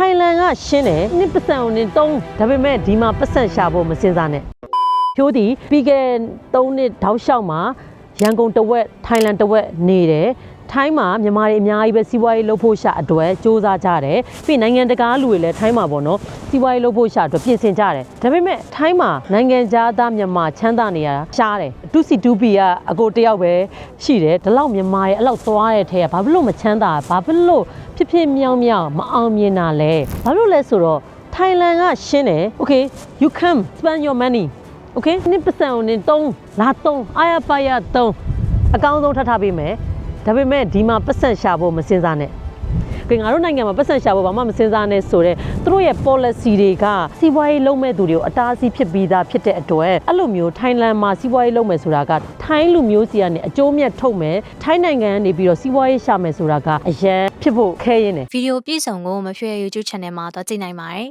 ထိုင်လန်ကရှင်းတယ်နှစ်ပတ်စံကိုနင်တုံးဒါပေမဲ့ဒီမှာပတ်စံရှာဖို့မစင်စားနဲ့ဖြိုးသည်ပြီးခဲ့တဲ့3နှစ်တောက်လျှောက်မှာရန်ကုန်တဝက်ထိုင်လန်တဝက်နေတယ် ထိုင်းမှာမြန်မာတွေအများကြီးပဲစီးပွားရေးလုပ်ဖို့ရှာအတွက်စ조사ကြတယ်ပြီးနိုင်ငံတကာလူတွေလည်းထိုင်းမှာပေါ့နော်စီးပွားရေးလုပ်ဖို့ရှာအတွက်ပြင်ဆင်ကြတယ်ဒါပေမဲ့ထိုင်းမှာနိုင်ငံသားမြန်မာချမ်းသာနေရတာရှားတယ်တူစီတူပီကအကိုတယောက်ပဲရှိတယ်ဒီလောက်မြန်မာရဲ့အဲ့လောက်သွားတဲ့ထဲကဘာဖြစ်လို့မချမ်းသာဘာဖြစ်လို့ဖြစ်ဖြစ်မြောက်မြောက်မအောင်မြင်တာလဲဘာလို့လဲဆိုတော့ထိုင်လန်ကရှင်းတယ် okay you come spend your money okay နှစ်ပတ်စံကိုနင်တုံးလာတုံးအာရပါရတုံးအကောင်းဆုံးထပ်ထားပေးမယ် ဒါပေမဲ့ဒီမှာပတ်စံရှာဖို့မစင်စားနဲ့ကဲငါတို့နိုင်ငံမှာပတ်စံရှာဖို့ဘာမှမစင်စားနဲ့ဆိုတော့သူတို့ရဲ့ policy တွေကစီးပွားရေးလုပ်မဲ့သူတွေကိုအတားအဆီးဖြစ်ပြီးသားဖြစ်တဲ့အတွက်အဲ့လိုမျိုးထိုင်းလန်မှာစီးပွားရေးလုပ်မယ်ဆိုတာကထိုင်းလူမျိုးစီကနေအကျိုးမြတ်ထုတ်မယ်ထိုင်းနိုင်ငံကနေပြီးတော့စီးပွားရေးရှာမယ်ဆိုတာကအရန်ဖြစ်ဖို့ခဲရင်းတယ်ဗီဒီယိုပြည့်စုံကိုမဖြွေ YouTube channel မှာတော့ကြည့်နိုင်ပါတယ်